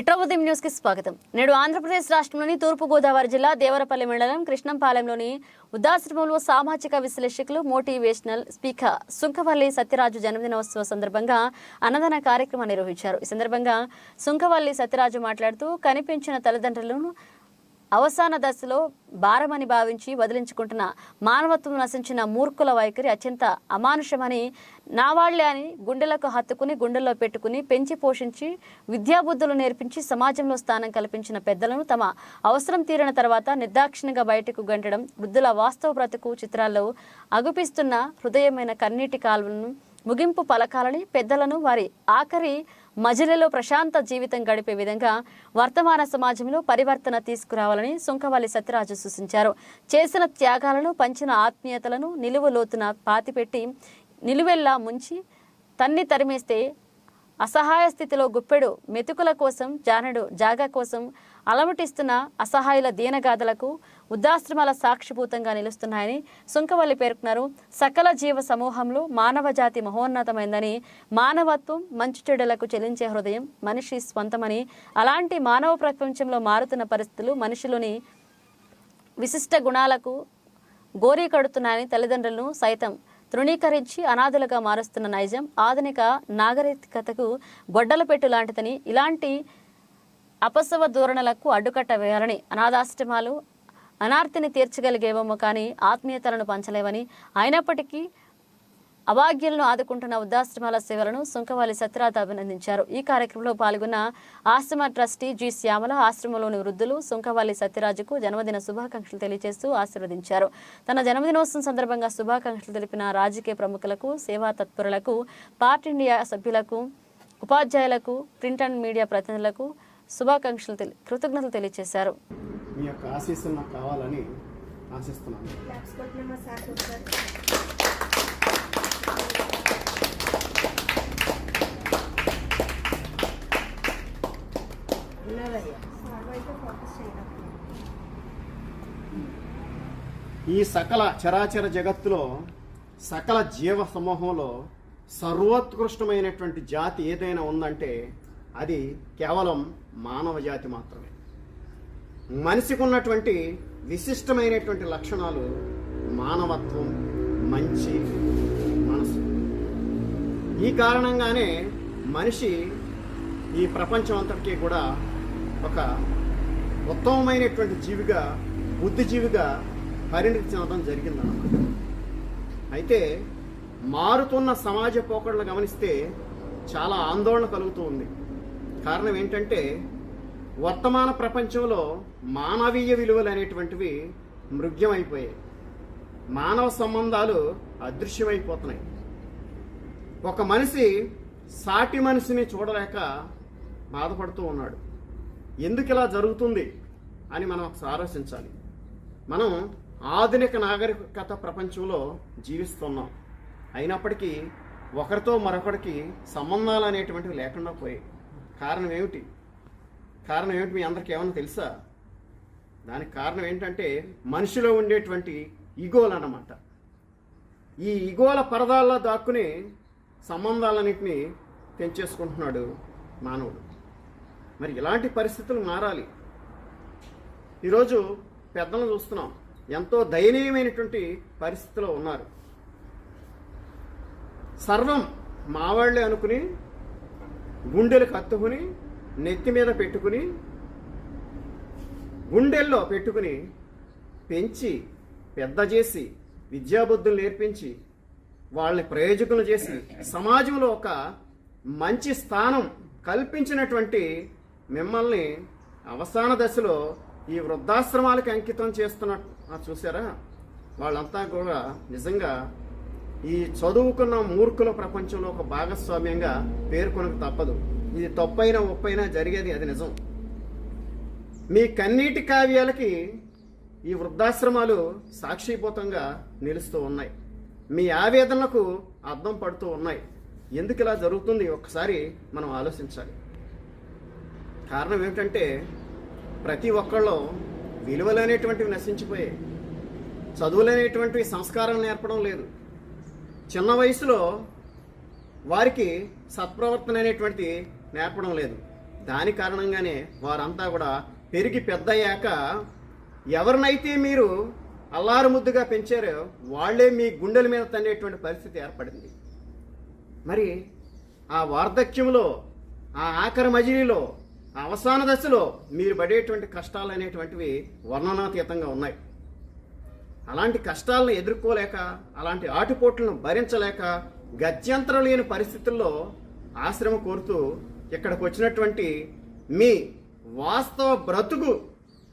ఇట్రోబుద్దీం న్యూస్కి స్వాగతం. నేడు ఆంధ్రప్రదేశ్ రాష్ట్రంలోని తూర్పుగోదావరి జిల్లా దేవరపల్లి మండలం కృష్ణంపాలెంలోని ఉదాశ్రమంలో సామాజిక విశ్లేషకులు మోటివేషనల్ స్పీకర్ సుంకవల్లి సత్యరాజు జన్మదినోత్సవ సందర్భంగా అన్నదాన కార్యక్రమం నిర్వహించారు. ఈ సందర్భంగా సుంకవల్లి సత్యరాజు మాట్లాడుతూ కనిపించిన తల్లిదండ్రులను అవసాన దశలో భారమని భావించి వదిలించుకుంటున్న మానవత్వం నశించిన మూర్ఖుల వైఖరి అత్యంత అమానుషమని నావాళ్ళే అని గుండెలకు హత్తుకుని గుండెల్లో పెట్టుకుని పెంచి పోషించి విద్యాబుద్ధులు నేర్పించి సమాజంలో స్థానం కల్పించిన పెద్దలను తమ అవసరం తీరిన తర్వాత నిర్దాక్షిణ్యంగా బయటకు గంటడం వృద్ధుల వాస్తవ బ్రతుకు చిత్రాల్లో అగుపిస్తున్న హృదయమైన కన్నీటి కాలువలను ముగింపు పలకాలని పెద్దలను వారి ఆఖరి మజిలీలో ప్రశాంత జీవితం గడిపే విధంగా వర్తమాన సమాజంలో పరివర్తన తీసుకురావాలని సుంకవల్లి సత్యరాజు సూచించారు. చేసిన త్యాగాలను పంచిన ఆత్మీయతలను నిలువు లోతున పాతిపెట్టి నిలువెల్లా ముంచి తన్ని తరిమేస్తే అసహాయ స్థితిలో గుప్పెడు మెతుకుల కోసం జానడు జాగా కోసం అలమటిస్తున్న అసహాయుల దీనగాథలకు వృద్ధాశ్రమాల సాక్షిభూతంగా నిలుస్తున్నాయని సుంకవల్లి పేర్కొన్నారు. సకల జీవ సమూహంలో మానవ జాతి మహోన్నతమైందని మానవత్వం మంచు చెడులకు చెలించే హృదయం మనిషి స్వంతమని అలాంటి మానవ ప్రపంచంలో మారుతున్న పరిస్థితులు మనిషిలోని విశిష్ట గుణాలకు గోరీ కడుతున్నాయని తల్లిదండ్రులను సైతం తృణీకరించి అనాథులుగా మారుస్తున్న నైజం ఆధునిక నాగరికతకు గొడ్డల పెట్టు లాంటిదని ఇలాంటి అపసవ ధోరణులకు అడ్డుకట్ట వేయాలని అనాథాశ్రమాలు అనార్తిని తీర్చగలిగేవేమో కానీ ఆత్మీయతలను పంచలేవని. అయినప్పటికీ అభాగ్యులను ఆదుకుంటున్న వృద్ధాశ్రమాల సేవలను సుంకవాలి సత్యరాథ్ అభినందించారు. ఈ కార్యక్రమంలో పాల్గొన్న ఆశ్రమ ట్రస్టీ జి శ్యామల ఆశ్రమంలోని వృద్ధులు సుంకవాలి సత్యరాజుకు జన్మదిన శుభాకాంక్షలు తెలియజేస్తూ ఆశీర్వదించారు. తన జన్మదినోత్సవం సందర్భంగా శుభాకాంక్షలు తెలిపిన రాజకీయ ప్రముఖులకు సేవా తత్పరులకు పార్టీ ఇండియా సభ్యులకు ఉపాధ్యాయులకు ప్రింట్ అండ్ మీడియా ప్రతినిధులకు శుభాకాంక్షలు తెలి కృతజ్ఞతలు తెలియజేశారు మీ యొక్క ఆశీస్సులు నాకు కావాలని ఆశిస్తున్నాను. ఈ సకల చరాచర జగత్తులో సకల జీవ సమూహంలో సర్వోత్కృష్టమైనటువంటి జాతి ఏదైనా ఉందంటే అది కేవలం మానవ జాతి మాత్రమే. మనిషికి ఉన్నటువంటి విశిష్టమైనటువంటి లక్షణాలు మానవత్వం మంచి మనసు. ఈ కారణంగానే మనిషి ఈ ప్రపంచం అంతటికీ కూడా ఒక ఉత్తమమైనటువంటి జీవిగా బుద్ధిజీవిగా పరిణితి చెందడం జరిగిందన్నమాట. అయితే మారుతున్న సమాజ పోకడలు గమనిస్తే చాలా ఆందోళన కలుగుతూ ఉంది. కారణం ఏంటంటే వర్తమాన ప్రపంచంలో మానవీయ విలువలు అనేటువంటివి మృగ్యమైపోయాయి. మానవ సంబంధాలు అదృశ్యమైపోతున్నాయి. ఒక మనిషి సాటి మనిషిని చూడలేక బాధపడుతూ ఉన్నాడు. ఎందుకు ఇలా జరుగుతుంది అని మనం ఒకసారి ఆలోచించాలి. మనం ఆధునిక నాగరికత ప్రపంచంలో జీవిస్తున్నాం. అయినప్పటికీ ఒకరితో మరొకరికి సంబంధాలు అనేటువంటివి లేకుండా పోయాయి. కారణం ఏమిటి? కారణం ఏమిటి మీ అందరికి ఏమన్నా తెలుసా? దానికి కారణం ఏంటంటే మనిషిలో ఉండేటువంటి ఈగోలు అన్నమాట. ఈ ఈగోల పరదాల్లో దాక్కుని సంబంధాలన్నింటినీ పెంచేసుకుంటున్నాడు మానవుడు. మరి ఇలాంటి పరిస్థితులు మారాలి. ఈరోజు పెద్దలను చూస్తున్నాం. ఎంతో దయనీయమైనటువంటి పరిస్థితిలో ఉన్నారు. సర్వం మావాళ్ళే అనుకుని గుండెలు కత్తుకుని నెత్తి మీద పెట్టుకుని గుండెల్లో పెట్టుకుని పెంచి పెద్ద చేసి విద్యాబుద్ధులు నేర్పించి వాళ్ళని ప్రయోజకులు చేసి సమాజంలో ఒక మంచి స్థానం కల్పించినటువంటి మిమ్మల్ని అవసాన దశలో ఈ వృద్ధాశ్రమాలకు అంకితం చేస్తున్న చూసారా? వాళ్ళంతా కూడా నిజంగా ఈ చదువుకున్న మూర్ఖుల ప్రపంచంలో ఒక భాగస్వామ్యంగా పేర్కొనక తప్పదు. ఇది తప్పైనా ఒప్పైనా జరిగేది అది నిజం. మీ కన్నీటి కావ్యాలకి ఈ వృద్ధాశ్రమాలు సాక్షిభూతంగా నిలుస్తూ ఉన్నాయి. మీ ఆవేదనలకు అర్థం పడుతూ ఉన్నాయి. ఎందుకు ఇలా జరుగుతుంది? ఒక్కసారి మనం ఆలోచించాలి. కారణం ఏమిటంటే ప్రతి ఒక్కళ్ళు విలువలు అనేటువంటివి నశించిపోయాయి. చదువులు అనేటువంటివి సంస్కారం నేర్పడం లేదు. చిన్న వయసులో వారికి సత్ప్రవర్తన అనేటువంటి నేర్పడం లేదు. దాని కారణంగానే వారంతా కూడా పెరిగి పెద్దయ్యాక ఎవరినైతే మీరు అల్లారు ముద్దుగా పెంచారో వాళ్ళే మీ గుండెల మీద తన్నేటువంటి పరిస్థితి ఏర్పడింది. మరి ఆ వార్ధక్యంలో ఆ ఆఖరి మజిలీలో అవసాన దశలో మీరు పడేటువంటి కష్టాలు అనేటువంటివి వర్ణనాతీతంగా ఉన్నాయి. అలాంటి కష్టాలను ఎదుర్కోలేక అలాంటి ఆటుపోట్లను భరించలేక గత్యంతరం లేని పరిస్థితుల్లో ఆశ్రమ కోరుతూ ఇక్కడికి వచ్చినటువంటి మీ వాస్తవ బ్రతుకు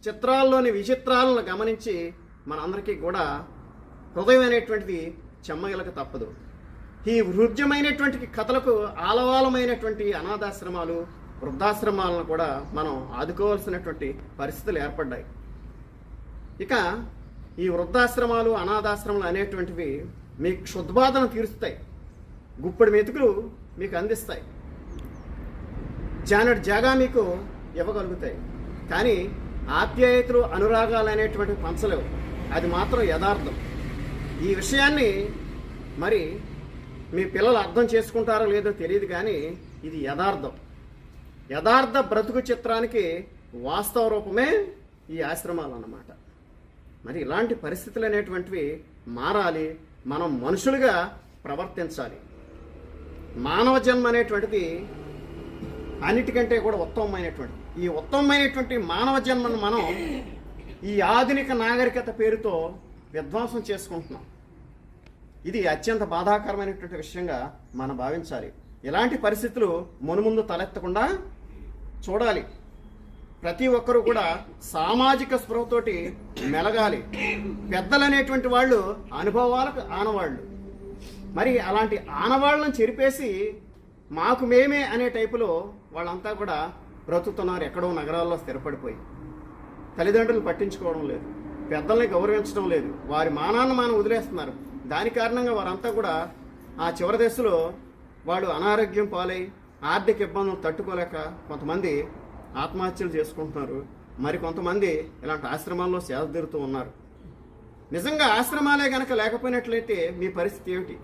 చిత్రాల్లోని విచిత్రాలను గమనించి మనందరికీ కూడా హృదయం అనేటువంటిది చెమ్మగలక తప్పదు. ఈ హృద్యమైనటువంటి కథలకు ఆలవాలమైనటువంటి అనాథాశ్రమాలు వృద్ధాశ్రమాలను కూడా మనం ఆదుకోవాల్సినటువంటి పరిస్థితులు ఏర్పడ్డాయి. ఇక ఈ వృద్ధాశ్రమాలు అనాథాశ్రమాలు అనేటువంటివి మీ క్షుద్బాధను తీరుస్తాయి. గుప్పడి మెతుకులు మీకు అందిస్తాయి. జానట్ జాగా మీకు ఇవ్వగలుగుతాయి. కానీ ఆప్యాయతలు అనురాగాలు అనేటువంటి పంచలేవు. అది మాత్రం యథార్థం. ఈ విషయాన్ని మరి మీ పిల్లలు అర్థం చేసుకుంటారో లేదో తెలియదు కానీ ఇది యథార్థం. యథార్థ బ్రతుకు చిత్రానికి వాస్తవ రూపమే ఈ ఆశ్రమాలు అన్నమాట. మరి ఇలాంటి పరిస్థితులు అనేటువంటివి మారాలి. మనం మనుషులుగా ప్రవర్తించాలి. మానవ జన్మ అనేటువంటిది అన్నిటికంటే కూడా ఉత్తమమైనటువంటి ఈ ఉత్తమమైనటువంటి మానవ జన్మను మనం ఈ ఆధునిక నాగరికత పేరుతో విధ్వంసం చేసుకుంటున్నాం. ఇది అత్యంత బాధాకరమైనటువంటి విషయంగా మనం భావించాలి. ఇలాంటి పరిస్థితులు మునుముందు తలెత్తకుండా చూడాలి. ప్రతి ఒక్కరూ కూడా సామాజిక స్పృహతోటి మెలగాలి. పెద్దలు అనేటువంటి వాళ్ళు అనుభవాలకు ఆనవాళ్ళు. మరి అలాంటి ఆనవాళ్ళను చెరిపేసి మాకు మేమే అనే టైపులో వాళ్ళంతా కూడా బ్రతుకుతున్నారు. ఎక్కడో నగరాల్లో స్థిరపడిపోయి. తల్లిదండ్రులు పట్టించుకోవడం లేదు. పెద్దల్ని గౌరవించడం లేదు. వారి మానాన్ని మనం వదిలేస్తున్నారు. దాని కారణంగా వారంతా కూడా ఆ చివరి దశలో వాళ్ళు అనారోగ్యం పాలై ఆర్థిక ఇబ్బందులు తట్టుకోలేక కొంతమంది ఆత్మహత్యలు చేసుకుంటున్నారు. మరి కొంతమంది ఇలాంటి ఆశ్రమాల్లో సేద తీరుతూ ఉన్నారు. నిజంగా ఆశ్రమాలే గనక లేకపోయినట్లయితే మీ పరిస్థితి ఏమిటి?